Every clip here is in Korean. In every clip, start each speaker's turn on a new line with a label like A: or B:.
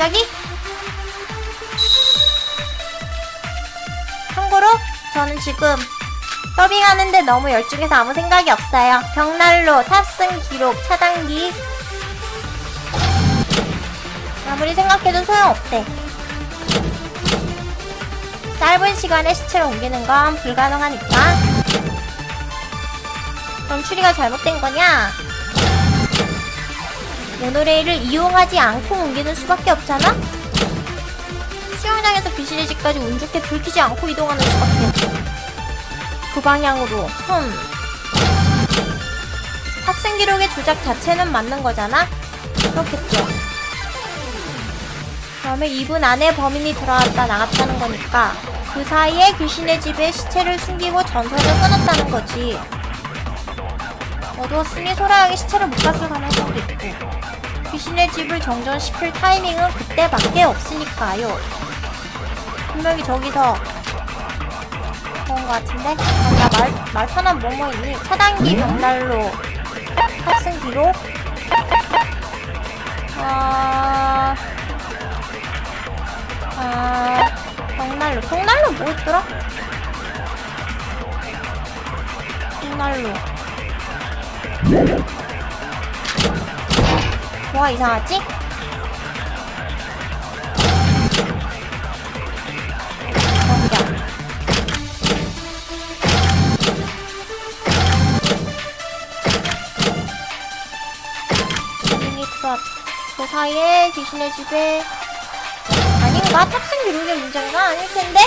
A: 갑자기? 참고로 저는 지금 더빙하는데 너무 열중해서 아무 생각이 없어요. 벽난로, 탑승 기록, 차단기. 아무리 생각해도 소용없대. 짧은 시간에 시체를 옮기는 건 불가능하니까. 그럼 추리가 잘못된 거냐? 모노레일을 이용하지 않고 옮기는 수밖에 없잖아? 수영장에서 귀신의 집까지 운 좋게 들키지 않고 이동하는 수밖에. 그 방향으로. 흠. 탑승 기록의 조작 자체는 맞는 거잖아? 그렇겠죠. 그러면 2분 안에 범인이 들어왔다 나갔다는 거니까 그 사이에 귀신의 집에 시체를 숨기고 전선을 끊었다는 거지. 어두웠으니 소라하게 시체를 못 갔을 가능성도 있고 귀신의 집을 정전시킬 타이밍은 그때밖에 없으니까요. 분명히 저기서 그런 거 같은데? 아, 나말 말편한 뭐뭐 있니? 차단기 벽난로 탑승 기록 아... 아... 벽난로 벽난로 뭐 있더라? 벽난로 뭐가 이상하지? 그 사이에 귀신의 집에 아닌가? 탑승 기록의 문제가 아닐 텐데?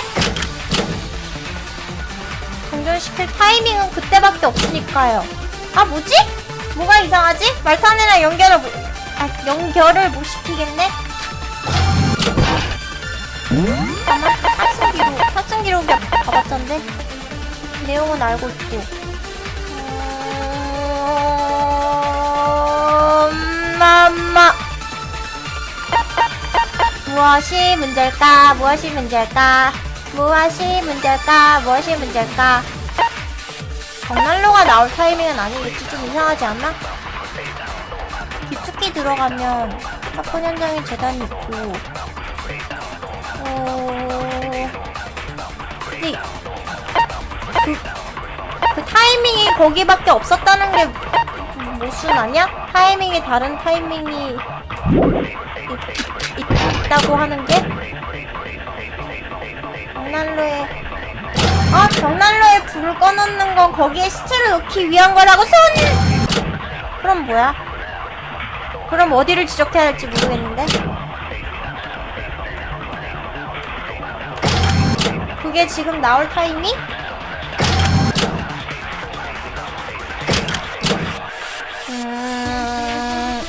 A: 정전시킬 타이밍은 그때밖에 없으니까요. 아 뭐지? 뭐가 이상하지? 말탄이랑 연결을 못, 아, 연결을 못 시키겠네? 잠깐만, 탑승 기록, 탑승 기록이 가봤던데? 내용은 알고 있고. 음, 엄마. 무엇이 문제일까? 무엇이 문제일까? 무엇이 문제일까? 무엇이 문제일까? 벽난로가 나올 타이밍은 아니겠지? 좀 이상하지 않나? 깊숙이 들어가면 사건 현장에 재단이 있고 어... 근데 그, 그 타이밍이 거기밖에 없었다는 게 무슨 아니야? 타이밍이 다른 타이밍이 있, 있, 있다고 하는 게? 벽난로에 아, 벽난로에 불을 꺼놓는 건 거기에 시체를 넣기 위한 거라고 손! 그럼 뭐야? 그럼 어디를 지적해야 할지 모르겠는데? 그게 지금 나올 타이밍? 음...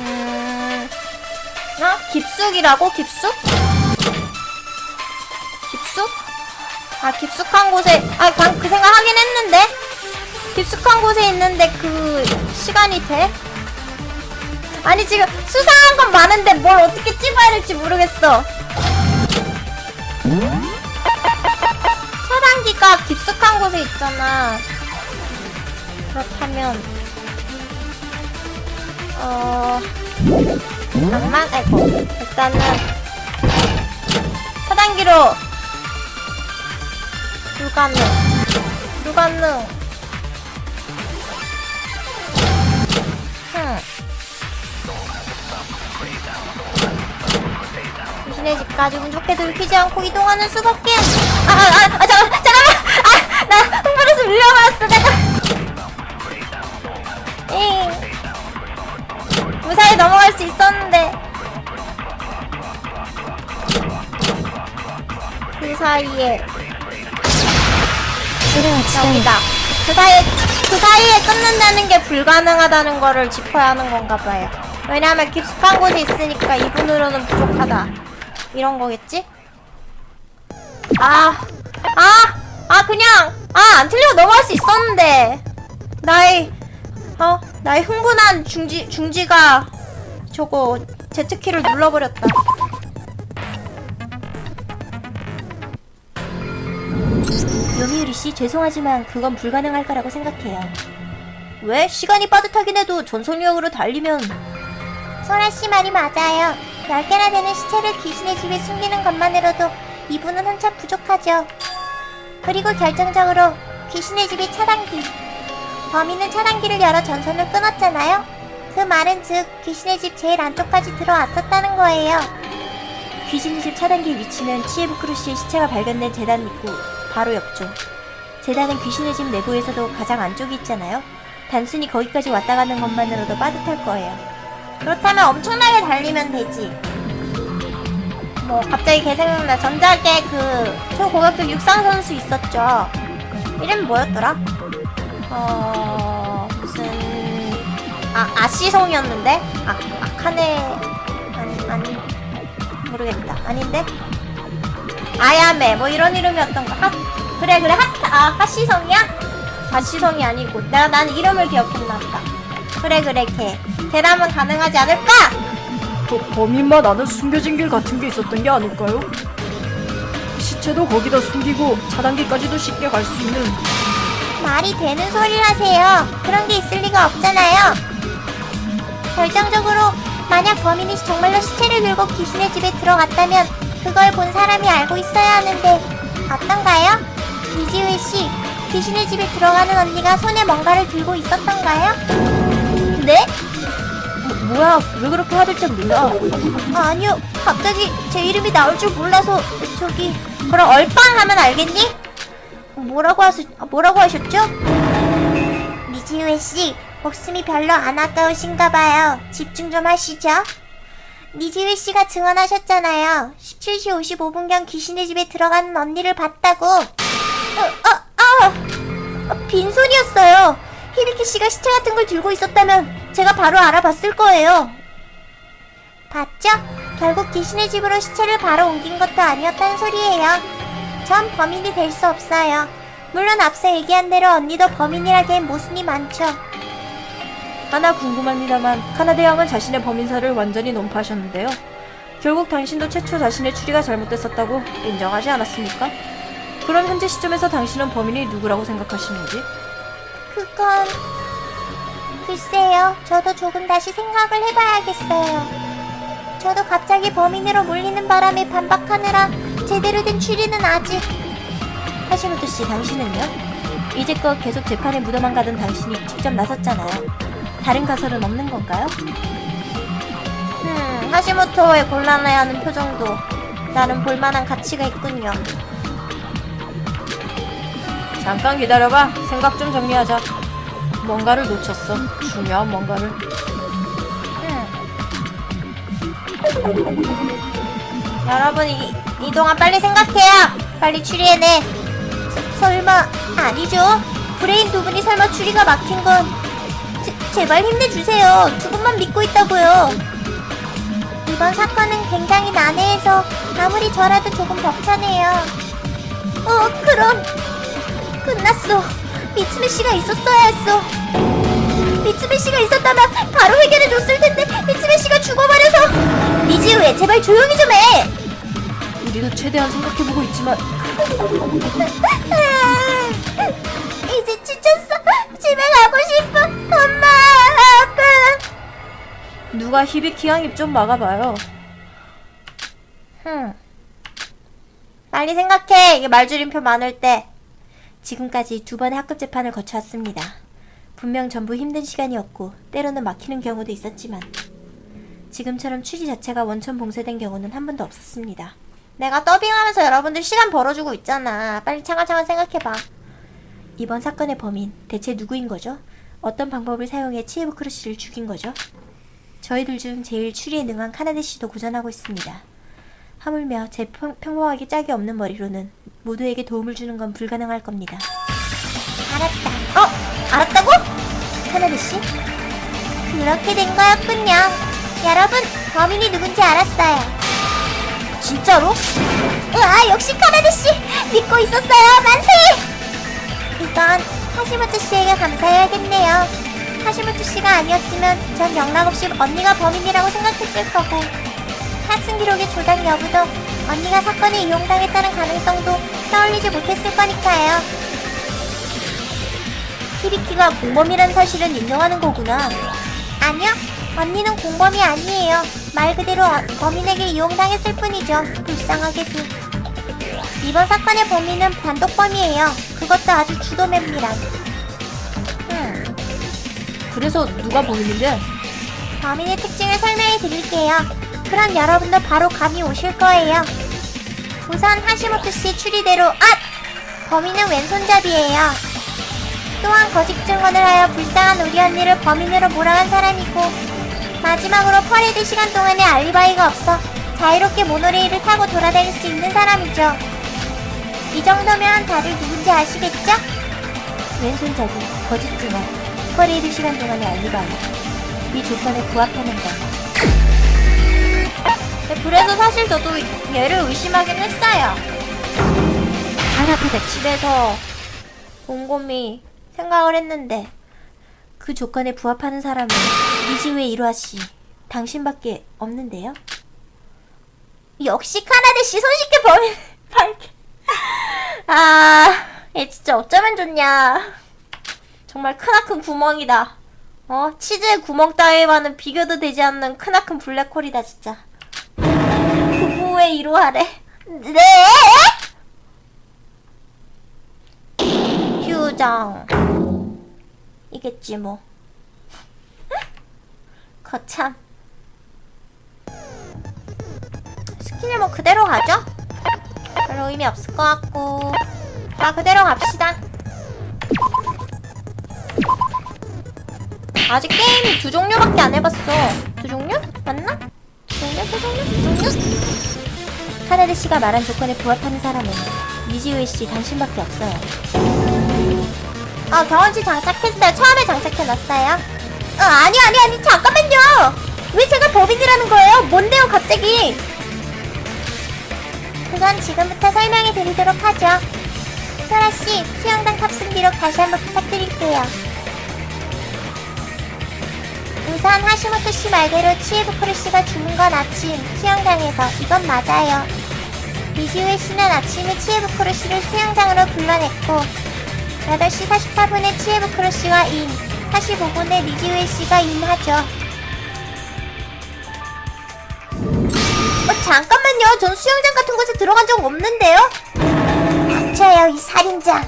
A: 음... 어? 깊숙이라고? 깊숙? 깊숙? 아 깊숙한 곳에 아방그 생각 하긴 했는데 깊숙한 곳에 있는데 그 시간이 돼? 아니 지금 수상한 건 많은데 뭘 어떻게 찝어야 될지 모르겠어. 차단기가 깊숙한 곳에 있잖아. 그렇다면 어 잠깐만 아이고 일단은 차단기로 불가능. 불가능 흠 귀신의 집까지 운 좋게 들키지 않고 이동하는 수밖에. 아 아 아, 아, 잠깐 잠깐만. 아나 흥분해서 밀려버렸어 내가. 잉. 무사히 넘어갈 수 있었는데. 그 사이에. 여기다. 그 사이에 그 사이에 끊는다는 게 불가능하다는 거를 짚어야 하는 건가 봐요. 왜냐하면 깊숙한 곳에 있으니까 이분으로는 부족하다. 이런 거겠지? 아, 아, 아 그냥 아 안 틀리고 넘어갈 수 있었는데 나의 어 나의 흥분한 중지 중지가 저거 제트키를 눌러버렸다. 요미우리 씨 죄송하지만 그건 불가능할 거라고 생각해요. 왜? 시간이 빠듯하긴 해도 전속력으로 달리면 소라 씨 말이 맞아요. 10개나 되는 시체를 귀신의 집에 숨기는 것만으로도 이분은 한참 부족하죠. 그리고 결정적으로 귀신의 집이 차단기. 범인은 차단기를 열어 전선을 끊었잖아요. 그 말은 즉 귀신의 집 제일 안쪽까지 들어왔었다는 거예요. 귀신의 집 차단기 위치는 치에부크루 씨의 시체가 발견된 재단 입구 바로 옆쪽. 재단은 귀신의 집 내부에서도 가장 안쪽에 있잖아요. 단순히 거기까지 왔다 가는 것만으로도 빠듯할 거예요. 그렇다면 엄청나게 달리면 되지. 뭐 갑자기 개 생각나 전작에 그 초고격급 육상 선수 있었죠. 이름 뭐였더라? 어 무슨 아 아시성이었는데 아 아카네 아니 아니 모르겠다 아닌데 아야메 뭐 이런 이름이었던 거 하, 그래 그래 하, 아 하시성이야? 하시성이 아니고 내가 난 이름을 기억했나 보다 그래 그래 걔 걔라면 가능하지 않을까?
B: 그 범인만 아는 숨겨진 길 같은 게 있었던 게 아닐까요? 시체도 거기다 숨기고 차단기까지도 쉽게 갈 수 있는
A: 말이 되는 소리를 하세요. 그런 게 있을 리가 없잖아요. 결정적으로 만약 범인이 정말로 시체를 들고 귀신의 집에 들어갔다면 그걸 본 사람이 알고 있어야 하는데 어떤가요? 이지우 씨, 귀신의 집에 들어가는 언니가 손에 뭔가를 들고 있었던가요? 네?
B: 뭐, 뭐야 왜 그렇게 화들짝 놀라
A: 아니요, 갑자기 제 이름이 나올 줄 몰라서 저기 그럼 얼빵 하면 알겠니? 뭐라고 하시 뭐라고 하셨죠? 미지우에 씨 목숨이 별로 안 아까우신가 봐요. 집중 좀 하시죠. 니지우 씨가 증언하셨잖아요. 17시 55분경 귀신의 집에 들어가는 언니를 봤다고. 어, 어, 아, 어, 빈손이었어요. 히비키 씨가 시체 같은 걸 들고 있었다면 제가 바로 알아봤을 거예요. 봤죠? 결국 귀신의 집으로 시체를 바로 옮긴 것도 아니었다는 소리예요. 전 범인이 될 수 없어요. 물론 앞서 얘기한 대로 언니도 범인이라기엔 모순이 많죠.
B: 하나 궁금합니다만 카나데 양은 자신의 범인사를 완전히 논파하셨는데요 결국 당신도 최초 자신의 추리가 잘못됐었다고 인정하지 않았습니까? 그럼 현재 시점에서 당신은 범인이 누구라고 생각하시는지?
A: 그건 글쎄요. 저도 조금 다시 생각을 해봐야겠어요. 저도 갑자기 범인으로 몰리는 바람에 반박하느라 제대로 된 추리는 아직
B: 하시모토 씨 당신은요? 이제껏 계속 재판에 묻어만 가던 당신이 직접 나섰잖아요 다른 가설은 없는 건가요?
A: 음, 하시모토의 곤란해하는 표정도 나름 볼만한 가치가 있군요.
B: 잠깐 기다려봐. 생각 좀 정리하자. 뭔가를 놓쳤어. 중요한 뭔가를.
A: 음. 여러분 이, 이 동안 빨리 생각해요. 빨리 추리해내. 서- 설마 아니죠? 브레인 두 분이 설마 추리가 막힌 건 제, 제발 힘내주세요. 두 분만 믿고 있다고요. 이번 사건은 굉장히 난해해서 아무리 저라도 조금 벅차네요. 어 그럼 끝났어. 미츠메 씨가 있었어야 했어. 미츠메 씨가 있었다면 바로 해결해 줬을 텐데 미츠메 씨가 죽어버려서 니지우에 제발 조용히 좀 해.
B: 우리도 최대한 생각해보고 있지만
A: 이제 지쳤어.
B: 누가 히비키 양입 좀 막아봐요.
A: 흠. 빨리 생각해. 이게 말줄임표 많을 때. 지금까지 두 번의 학급 재판을 거쳐왔습니다. 분명 전부 힘든 시간이었고 때로는 막히는 경우도 있었지만 지금처럼 취지 자체가 원천 봉쇄된 경우는 한 번도 없었습니다. 내가 더빙하면서 여러분들 시간 벌어주고 있잖아. 빨리 차근차근 생각해봐. 이번 사건의 범인 대체 누구인 거죠? 어떤 방법을 사용해 치에부크루 씨를 죽인 거죠? 저희들 중 제일 추리에 능한 카나데 씨도 고전하고 있습니다. 하물며 제 평, 평범하게 짝이 없는 머리로는 모두에게 도움을 주는 건 불가능할 겁니다. 알았다. 어? 알았다고? 카나데 씨? 그렇게 된 거였군요. 여러분, 범인이 누군지 알았어요. 진짜로? 으아, 역시 카나데 씨! 믿고 있었어요. 만세! 이건 하시모토 씨에게 감사해야겠네요. 하시모토 씨가 아니었으면 전 영락 없이 언니가 범인이라고 생각했을 거고 탑승 기록의 조작 여부도 언니가 사건에 이용당했다는 가능성도 떠올리지 못했을 거니까요. 히비키가 공범이라는 사실은 인정하는 거구나. 아니요, 언니는 공범이 아니에요. 말 그대로 어- 범인에게 이용당했을 뿐이죠. 불쌍하게도. 이번 사건의 범인은 단독범이에요. 그것도 아주 주도면밀한. 음,
B: 그래서 누가 범인인데?
A: 범인의 특징을 설명해 드릴게요. 그럼 여러분도 바로 감이 오실 거예요. 우선 하시모토 씨의 추리대로 아! 범인은 왼손잡이에요. 또한 거짓 증언을 하여 불쌍한 우리 언니를 범인으로 몰아간 사람이고 마지막으로 퍼레이드 시간 동안에 알리바이가 없어 자유롭게 모노레일을 타고 돌아다닐 수 있는 사람이죠. 이 정도면 다들 누군지 아시겠죠? 왼손잡이, 거짓 증언, 퍼레이드 시간 동안에 알리바이. 이 조건에 부합하는 거. 네, 그래서 사실 저도 얘를 의심하긴 했어요. 하나도 집에서 곰곰이 생각을 했는데 그 조건에 부합하는 사람은 이지우의 일화 씨 당신밖에 없는데요. 역시 카나데 씨 손쉽게 범인 밝게. 아, 얘 진짜 어쩌면 좋냐. 정말 크나큰 구멍이다. 어? 치즈의 구멍 따위와는 비교도 되지 않는 크나큰 블랙홀이다 진짜 부부의 이루하래 네? 휴정 이겠지 뭐 거참 스킨을 뭐 그대로 가죠? 별로 의미 없을 것 같고 자 그대로 갑시다 아직 게임 두 종류밖에 안 해봤어. 두 종류? 맞나? 두 종류? 세 종류? 두 종류? 카나데 씨가 말한 조건에 부합하는 사람은 미지우에 씨 당신밖에 없어요. 어, 경험치 장착했어요. 처음에 장착해놨어요. 어, 아니, 아니, 아니, 잠깐만요! 왜 제가 법인이라는 거예요? 뭔데요, 갑자기? 그건 지금부터 설명해 드리도록 하죠. 소라 씨, 수영장 탑승 기록 다시 한번 부탁드릴게요. 우선 하시모토 씨 말대로 치에부쿠르 씨가 죽은 건 아침 수영장에서 이건 맞아요. 이시우에 씨는 아침에 치에부쿠르 씨를 수영장으로 불러냈고 8시 44분에 치에부쿠르 씨와 인, 45분에 리지우에 씨가 인하죠. 어, 잠깐만요. 전 수영장 같은 곳에 들어간 적 없는데요? 닥쳐요, 이 살인자.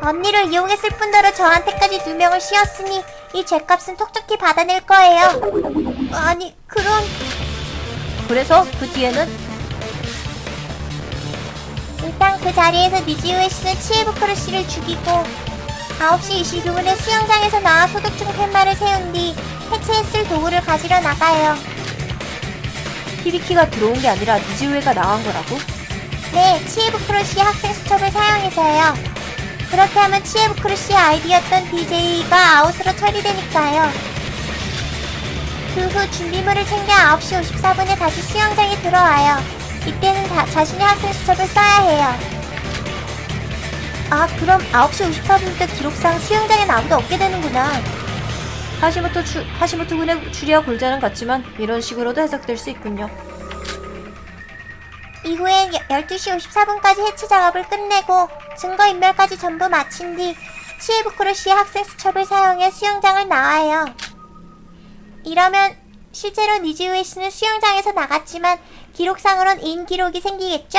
A: 언니를 이용했을 뿐더러 저한테까지 누명을 씌웠으니 이 죄값은 톡톡히 받아낼 거예요. 아니, 그럼
B: 그래서 그 뒤에는
A: 일단 그 자리에서 니지우에 씨는 치에부크르 씨를 죽이고 9시 22분에 수영장에서 나와 소독중 팻말을 세운 뒤 해체했을 도구를 가지러 나가요.
B: 히비키가 들어온 게 아니라 니즈우에가 나간 거라고?
A: 네, 치에부크르 씨의 학생 수첩을 사용해서요. 그렇게 하면 치에부크르 씨의 아이디였던 DJ가 아웃으로 처리되니까요. 그 후 준비물을 챙겨 9시 54분에 다시 수영장에 들어와요. 이때는 다, 자신의 학생 수첩을 써야 해요. 아, 그럼 9시 54분부터 기록상 수영장엔 아무도 없게 되는구나.
B: 하시모토 추, 하시모토 군의 추리와 골자는 같지만 이런 식으로도 해석될 수 있군요.
A: 이후엔 12시 54분까지 해체 작업을 끝내고 증거인멸까지 전부 마친 뒤 치에부쿠르 씨의 학생 수첩을 사용해 수영장을 나와요. 이러면 실제로 니지우에 씨는 수영장에서 나갔지만 기록상으론 인 기록이 생기겠죠?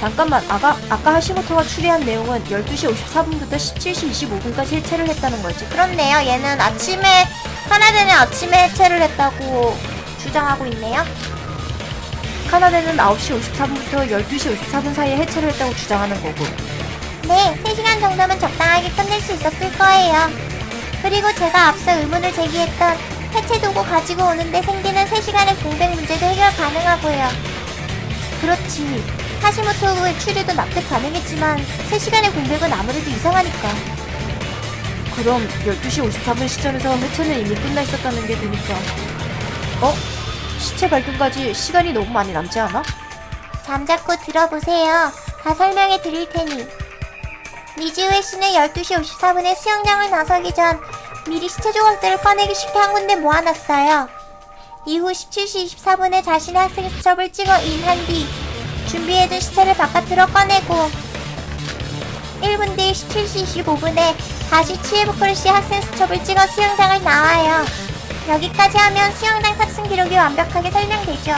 B: 잠깐만, 아까, 아까 하시모토가 추리한 내용은 12시 54분부터 17시 25분까지 해체를 했다는 거지.
A: 그렇네요. 얘는 아침에 하나 되는 아침에 해체를 했다고 주장하고 있네요.
B: 카나데는 9시 54분부터 12시 54분 사이에 해체를 했다고 주장하는 거고.
A: 네, 3시간 정도면 적당하게 끝낼 수 있었을 거예요. 그리고 제가 앞서 의문을 제기했던 해체 도구 가지고 오는데 생기는 3시간의 공백 문제도 해결 가능하고요. 그렇지. 하시모토의 추리도 납득 가능했지만 3시간의 공백은 아무래도 이상하니까.
B: 그럼 12시 53분 시점에서 해체는 이미 끝나 있었다는 게 되니까. 어? 시체 발견까지 시간이 너무 많이 남지 않아?
A: 잠자코 들어보세요. 다 설명해 드릴 테니. 미즈우에 씨는 12시 54분에 수영장을 나서기 전 미리 시체 조각들을 꺼내기 쉽게 한 군데 모아놨어요. 이후 17시 24분에 자신의 학생 수첩을 찍어 인한 뒤 준비해둔 시체를 바깥으로 꺼내고 1분 뒤 17시 25분에 다시 치에부크루시 학생 수첩을 찍어 수영장을 나와요. 여기까지 하면 수영장 탑승 기록이 완벽하게 설명되죠.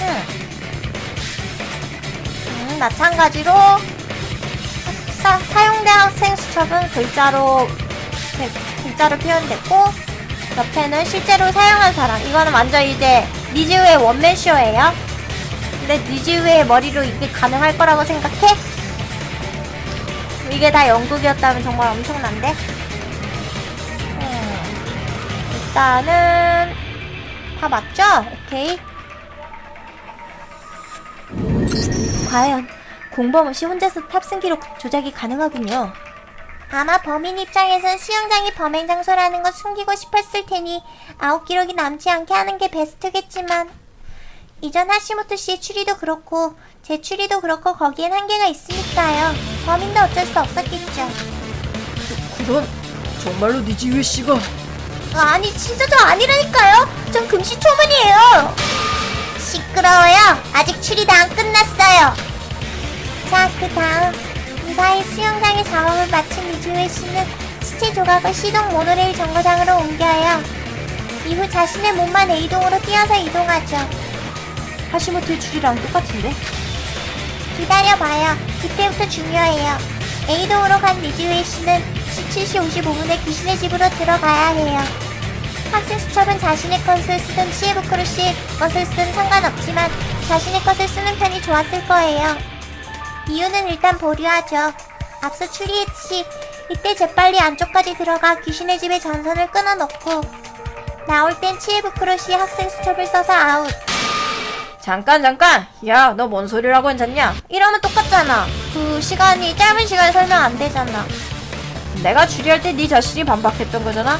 A: 응. 음, 마찬가지로 사, 사용된 학생 수첩은 글자로 네, 글자로 표현됐고 옆에는 실제로 사용한 사람 이거는 완전 이제 니즈우의 원맨쇼예요 근데 니즈우의 머리로 이게 가능할 거라고 생각해? 이게 다 연극이었다면 정말 엄청난데 음, 일단은 다 맞죠? 오케이 과연 공범 없이 혼자서 탑승 기록 조작이 가능하군요. 아마 범인 입장에선 수영장이 범행 장소라는 걸 숨기고 싶었을 테니 아웃 기록이 남지 않게 하는 게 베스트겠지만 이전 하시모토 씨의 추리도 그렇고 제 추리도 그렇고 거기엔 한계가 있으니까요. 범인도 어쩔 수 없었겠죠.
B: 그런 정말로 니지우에 씨가
A: 아니 진짜 저 아니라니까요. 전 금시 초문이에요. 시끄러워요. 아직 추리도 안 끝났어요. 자, 그 다음 무사히 수영장의 작업을 마친 이주혜 씨는 시체 조각을 시동 모노레일 정거장으로 옮겨요. 이후 자신의 몸만 A동으로 뛰어서 이동하죠.
B: 하시모토의 추리랑 똑같은데?
A: 기다려봐요. 이때부터 중요해요. A동으로 간 니즈웨이 씨는 17시 55분에 귀신의 집으로 들어가야 해요. 학생 수첩은 자신의 것을 쓰든 시에부크루 씨의 것을 쓰든 상관없지만 자신의 것을 쓰는 편이 좋았을 거예요. 이유는 일단 보류하죠. 앞서 추리했듯이 이때 재빨리 안쪽까지 들어가 귀신의 집의 전선을 끊어놓고 나올 땐 치에부크루 씨 학생 수첩을 써서 아웃.
B: 잠깐 잠깐. 야 너 뭔 소리라고 앉았냐?
A: 이러면 똑같잖아. 그 시간이 짧은 시간에 설명 안 되잖아.
B: 내가 추리할 때 네 자신이 반박했던 거잖아.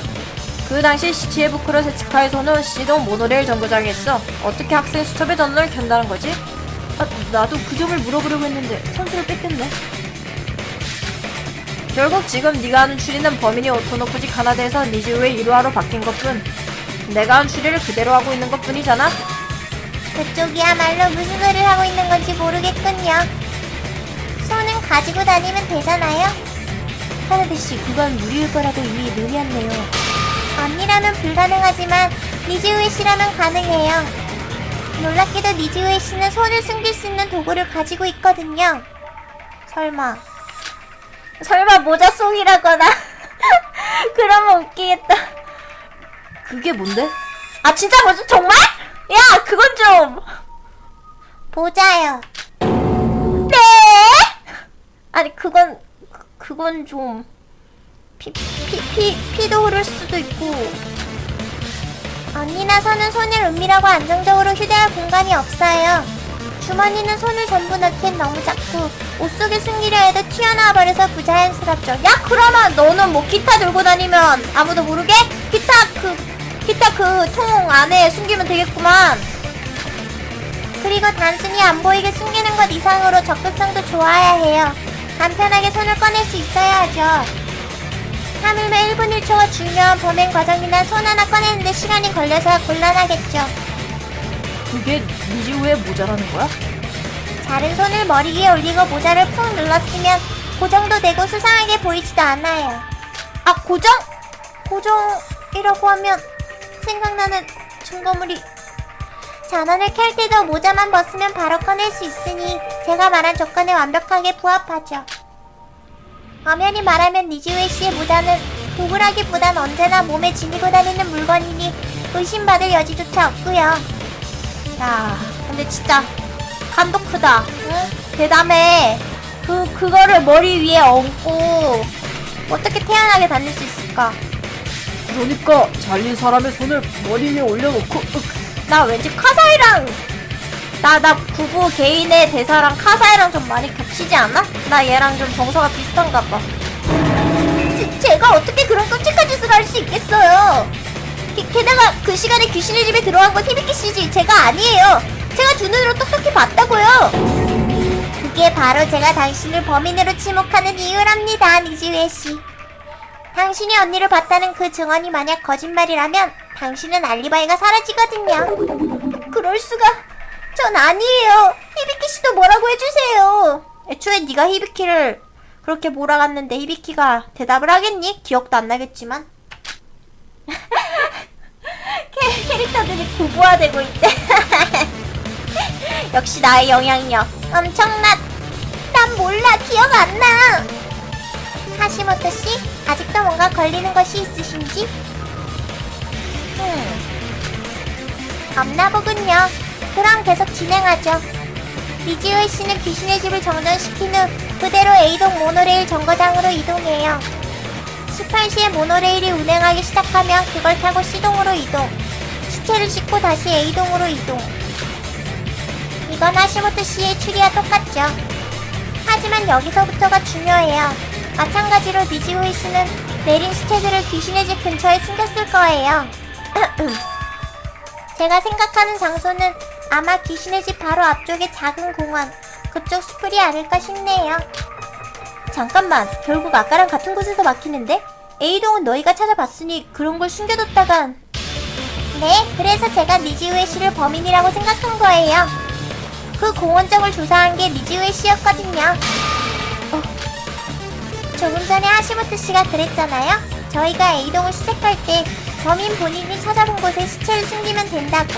B: 그 당시 시치에부크로 세츠카에서는 시동 모노레일 정거장에 있어. 어떻게 학생 수첩의 전원을 켠다는 거지? 아, 나도 그 점을 물어보려고 했는데 선수를 뺏겼네. 결국 지금 네가 하는 추리는 범인이 오토노쿠지 카나다에서 니즈우의 일화로 바뀐 것뿐. 내가 한 추리를 그대로 하고 있는 것뿐이잖아
A: 그쪽이야말로 무슨 소리를 하고 있는 건지 모르겠군요. 손은 가지고 다니면 되잖아요.
B: 카나데 씨 그건 무리일 거라고 이미 의미했네요
A: 언니라면 불가능하지만 니즈우에 씨라면 가능해요. 놀랍게도 니즈우에 씨는 손을 숨길 수 있는 도구를 가지고 있거든요. 설마. 설마 모자 속이라거나. 그러면 웃기겠다.
B: 그게 뭔데?
A: 아 진짜 뭐지 정말? 야 그건 좀 보자요. 네? 아니 그건 그- 그건 좀 피 피 피 피도 흐를 수도 있고 언니나 서는 손을 은밀하고 안정적으로 휴대할 공간이 없어요. 주머니는 손을 전부 넣기엔 너무 작고 옷 속에 숨기려 해도 튀어나와 버려서 부자연스럽죠. 야 그러면 너는 뭐 기타 들고 다니면 아무도 모르게 기타 그 기타 그통 안에 숨기면 되겠구만. 그리고 단순히 안 보이게 숨기는 것 이상으로 접근성도 좋아야 해요. 간편하게 손을 꺼낼 수 있어야 하죠. 하물며 1분 1초가 중요한 범행 과정이나 손 하나 꺼내는데 시간이 걸려서 곤란하겠죠.
B: 그게 니즈우의 모자라는 거야?
A: 자른 손을 머리 위에 올리고 모자를 푹 눌렀으면 고정도 되고 수상하게 보이지도 않아요. 아, 고정? 고정이라고 하면 생각나는 증거물이 전원을 켤 때도 모자만 벗으면 바로 꺼낼 수 있으니 제가 말한 조건에 완벽하게 부합하죠. 엄연히 말하면 니즈웨이 씨의 모자는 도구라기보단 언제나 몸에 지니고 다니는 물건이니 의심받을 여지조차 없고요. 야, 근데 진짜 감도 크다. 응? 대담해. 그 그거를 머리 위에 얹고 어떻게 태연하게 다닐 수 있을까?
B: 그러니까 잘린 사람의 손을 머리 위에 올려놓고
A: 나 왠지 카사이랑 나 나 부부 개인의 대사랑 카사이랑 좀 많이 겹치지 않아? 나 얘랑 좀 정서가 비슷한가 봐. 제, 제가 어떻게 그런 끔찍한 짓을 할 수 있겠어요? 게, 게다가 그 시간에 귀신의 집에 들어간 건 히비키 씨지 제가 아니에요. 제가 두 눈으로 똑똑히 봤다고요. 그게 바로 제가 당신을 범인으로 지목하는 이유랍니다, 니지웨 씨. 당신이 언니를 봤다는 그 증언이 만약 거짓말이라면 당신은 알리바이가 사라지거든요. 그럴 수가. 전 아니에요. 히비키 씨도 뭐라고 해주세요. 애초에 네가 히비키를 그렇게 몰아갔는데 히비키가 대답을 하겠니? 기억도 안 나겠지만. 캐, 캐릭터들이 고부화되고 있대. 역시 나의 영향력 엄청난. 난 몰라 기억 안 나. 하시모토 씨 아직도 뭔가 걸리는 것이 있으신지? 음. 없나 보군요. 그럼 계속 진행하죠. 리지우에 씨는 귀신의 집을 정전시킨 후 그대로 A동 모노레일 정거장으로 이동해요. 18시에 모노레일이 운행하기 시작하면 그걸 타고 C동으로 이동. 시체를 싣고 다시 A동으로 이동. 이건 하시모토 씨의 추리와 똑같죠. 하지만 여기서부터가 중요해요. 마찬가지로 니지우이 씨는 내린 시체들을 귀신의 집 근처에 숨겼을 거예요. 제가 생각하는 장소는 아마 귀신의 집 바로 앞쪽의 작은 공원, 그쪽 수풀이 아닐까 싶네요. 잠깐만, 결국 아까랑 같은 곳에서 막히는데? A동은 너희가 찾아봤으니 그런 걸 숨겨뒀다간... 네, 그래서 제가 니지우에 씨를 범인이라고 생각한 거예요. 그 공원적을 조사한 게 니지우에 씨였거든요. 어, 조금 전에 하시모토 씨가 그랬잖아요. 저희가 A동을 수색할 때 범인 본인이 찾아본 곳에 시체를 숨기면 된다고.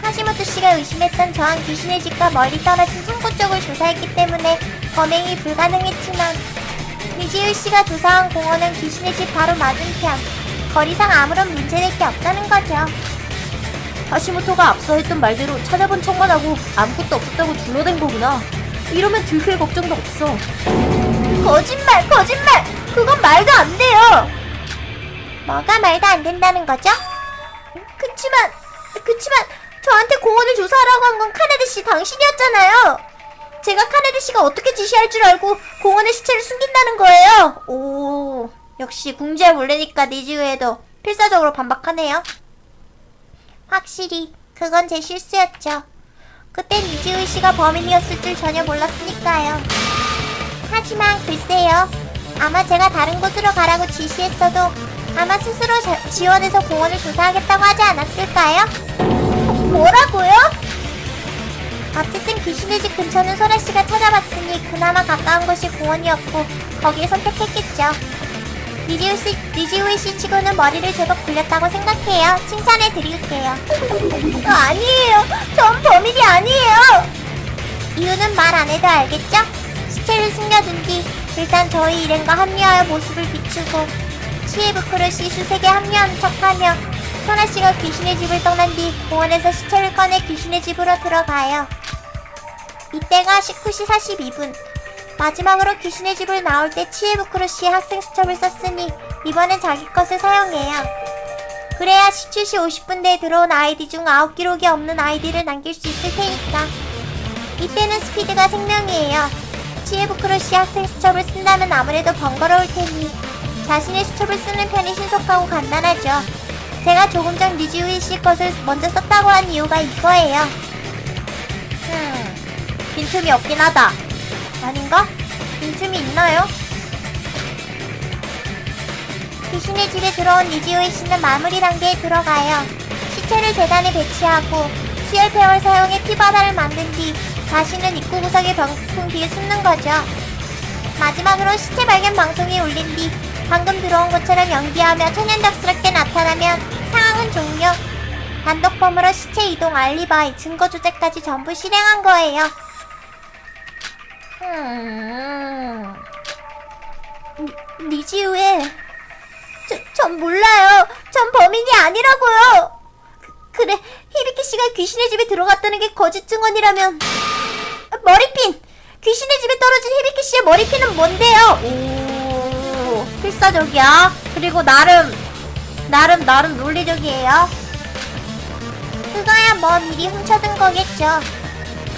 A: 하시모토 씨가 의심했던 저한 귀신의 집과 멀리 떨어진 창고 쪽을 조사했기 때문에 범행이 불가능했지만 니지우 씨가 조사한 공원은 귀신의 집 바로 맞은편. 거리상 아무런 문제될 게 없다는 거죠.
B: 하시모토가 앞서 했던 말대로 찾아본 척만 하고 아무것도 없었다고 둘러댄 거구나. 이러면 들킬 걱정도 없어.
A: 거짓말, 거짓말! 그건 말도 안 돼요! 뭐가 말도 안 된다는 거죠? 그치만, 그치만, 저한테 공원을 조사하라고 한 건 카네드 씨 당신이었잖아요! 제가 카네드 씨가 어떻게 지시할 줄 알고 공원에 시체를 숨긴다는 거예요! 오, 역시 궁지에 몰래니까 니즈우에도 필사적으로 반박하네요. 확실히, 그건 제 실수였죠. 그땐 니즈우 씨가 범인이었을 줄 전혀 몰랐으니까요. 하지만 글쎄요. 아마 제가 다른 곳으로 가라고 지시했어도 아마 스스로 자- 지원해서 공원을 조사하겠다고 하지 않았을까요? 뭐라고요? 어쨌든 귀신의 집 근처는 소라 씨가 찾아봤으니 그나마 가까운 곳이 공원이었고 거기에 선택했겠죠. 니지우 씨, 니지우이 씨 치고는 머리를 제법 굴렸다고 생각해요. 칭찬해 드릴게요. 아니에요. 전 범인이 아니에요. 이유는 말 안 해도 알겠죠? 시체를 숨겨둔 뒤 일단 저희 일행과 합류하여 모습을 비추고 치에부크루 씨 수색에 합류한 척하며 소나 씨가 귀신의 집을 떠난 뒤 공원에서 시체를 꺼내 귀신의 집으로 들어가요. 이때가 19시 42분. 마지막으로 귀신의 집을 나올 때 치에부크루 씨의 학생 수첩을 썼으니 이번엔 자기 것을 사용해요. 그래야 17시 50분대에 들어온 아이디 중 아웃 기록이 없는 아이디를 남길 수 있을 테니까. 이때는 스피드가 생명이에요. 치에부크루 씨 학생 수첩을 쓴다면 아무래도 번거로울 테니 자신의 수첩을 쓰는 편이 신속하고 간단하죠. 제가 조금 전 리지우이 씨 것을 먼저 썼다고 한 이유가 이거예요. 음, 빈틈이 없긴 하다. 아닌가? 빈틈이 있나요? 귀신의 집에 들어온 리지우이 씨는 마무리 단계에 들어가요. 시체를 재단에 배치하고 수혈 폐월 사용해 피바다를 만든 뒤 자신은 입구 구석의 병풍 뒤에 숨는 거죠. 마지막으로 시체 발견 방송이 울린 뒤 방금 들어온 것처럼 연기하며 천연덕스럽게 나타나면 상황은 종료. 단독범으로 시체 이동 알리바이 증거 조작까지 전부 실행한 거예요. 음... 니- 니지우에 저, 전 몰라요. 전 범인이 아니라고요. 그, 그래, 히비키 씨가 귀신의 집에 들어갔다는 게 거짓 증언이라면 머리핀! 귀신의 집에 떨어진 히비키 씨의 머리핀은 뭔데요? 오, 필사적이야. 그리고 나름, 나름, 나름 논리적이에요. 그거야 뭐 미리 훔쳐둔 거겠죠.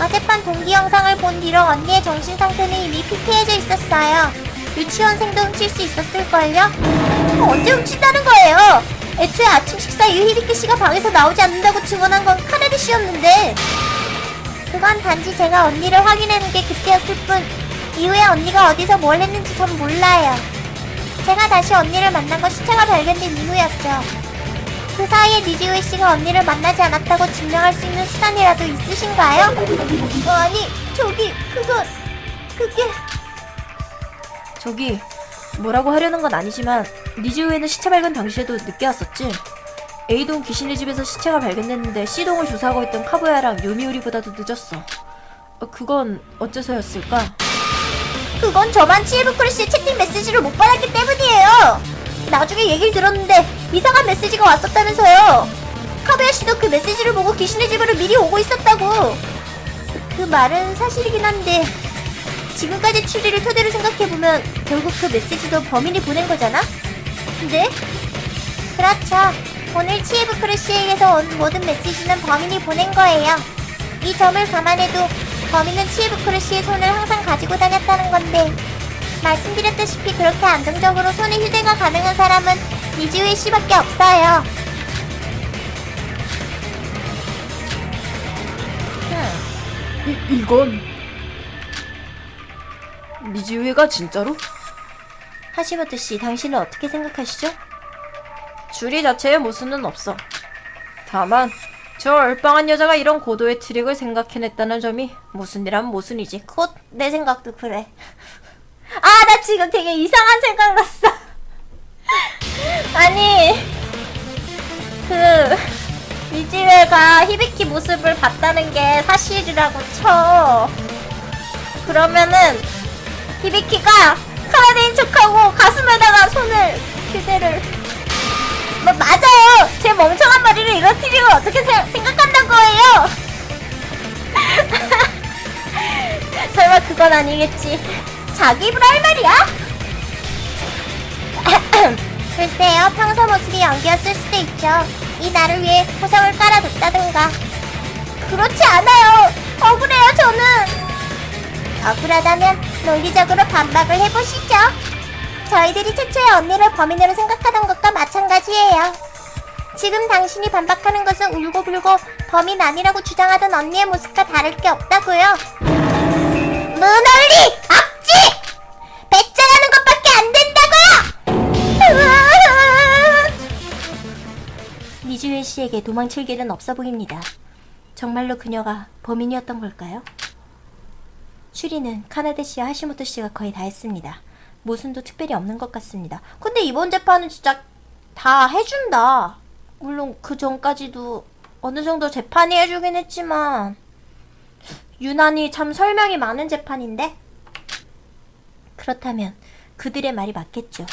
A: 어젯밤 동기 영상을 본 뒤로 언니의 정신 상태는 이미 피폐해져 있었어요. 유치원생도 훔칠 수 있었을걸요? 언제 훔친다는 거예요? 애초에 아침 식사 이후 히비키 씨가 방에서 나오지 않는다고 증언한 건 카네드 씨였는데. 그건 단지 제가 언니를 확인하는 게 그때였을 뿐 이후에 언니가 어디서 뭘 했는지 전 몰라요. 제가 다시 언니를 만난 건 시체가 발견된 이후였죠. 그 사이에 니지우이 씨가 언니를 만나지 않았다고 증명할 수 있는 수단이라도 있으신가요? 어, 아니, 저기, 그건, 그게...
B: 저기 뭐라고 하려는 건 아니지만 니즈우에는 시체 발견 당시에도 늦게 왔었지. A동 귀신의 집에서 시체가 발견됐는데 C동을 조사하고 있던 카부야랑 요미우리보다도 늦었어. 어, 그건 어째서였을까?
A: 그건 저만 치에브크루시의 채팅 메시지를 못 받았기 때문이에요. 나중에 얘기를 들었는데 이상한 메시지가 왔었다면서요. 카베야 씨도 그 메시지를 보고 귀신의 집으로 미리 오고 있었다고. 그 말은 사실이긴 한데 지금까지 추리를 토대로 생각해보면 결국 그 메시지도 범인이 보낸 거잖아? 네? 그렇죠. 오늘 치에브 크루시에게서 온 모든 메시지는 범인이 보낸 거예요. 이 점을 감안해도 범인은 치에브 크루시의 손을 항상 가지고 다녔다는 건데 말씀드렸다시피 그렇게 안정적으로 손에 휴대가 가능한 사람은 이지우의 씨밖에 없어요.
B: 이, 이건 니즈우에가 진짜로?
A: 하시모토 씨, 당신은 어떻게 생각하시죠?
B: 주리 자체에 모순은 없어. 다만 저 얼빵한 여자가 이런 고도의 트릭을 생각해냈다는 점이 모순이란 모순이지.
A: 곧 내 생각도 그래. 아, 나 지금 되게 이상한 생각 났어. 아니, 그 이지회가 히비키 모습을 봤다는 게 사실이라고 쳐. 그러면은 히비키가 카라데인 척하고 가슴에다가 손을 휴대를 뭐, 맞아요. 제 멍청한 머리를 이런 트릭을 어떻게 세- 생각한다는 거예요? 설마 그건 아니겠지. 자기 입으로 할 말이야? 글쎄요, 평소 모습이 연기였을 수도 있죠. 이 나를 위해 포상을 깔아뒀다든가. 그렇지 않아요. 억울해요, 저는. 억울하다면 논리적으로 반박을 해보시죠. 저희들이 최초의 언니를 범인으로 생각하던 것과 마찬가지예요. 지금 당신이 반박하는 것은 울고불고 범인 아니라고 주장하던 언니의 모습과 다를 게 없다고요. 무논리! 악지! 배짱하는 것밖에 안 된다고요! 니즈웰 씨에게 도망칠 길은 없어 보입니다. 정말로 그녀가 범인이었던 걸까요? 추리는 카나데 씨와 하시모토 씨가 거의 다 했습니다. 모순도 특별히 없는 것 같습니다. 근데 이번 재판은 진짜 다 해준다. 물론 그 전까지도 어느 정도 재판이 해주긴 했지만 유난히 참 설명이 많은 재판인데 그렇다면 그들의 말이 맞겠죠.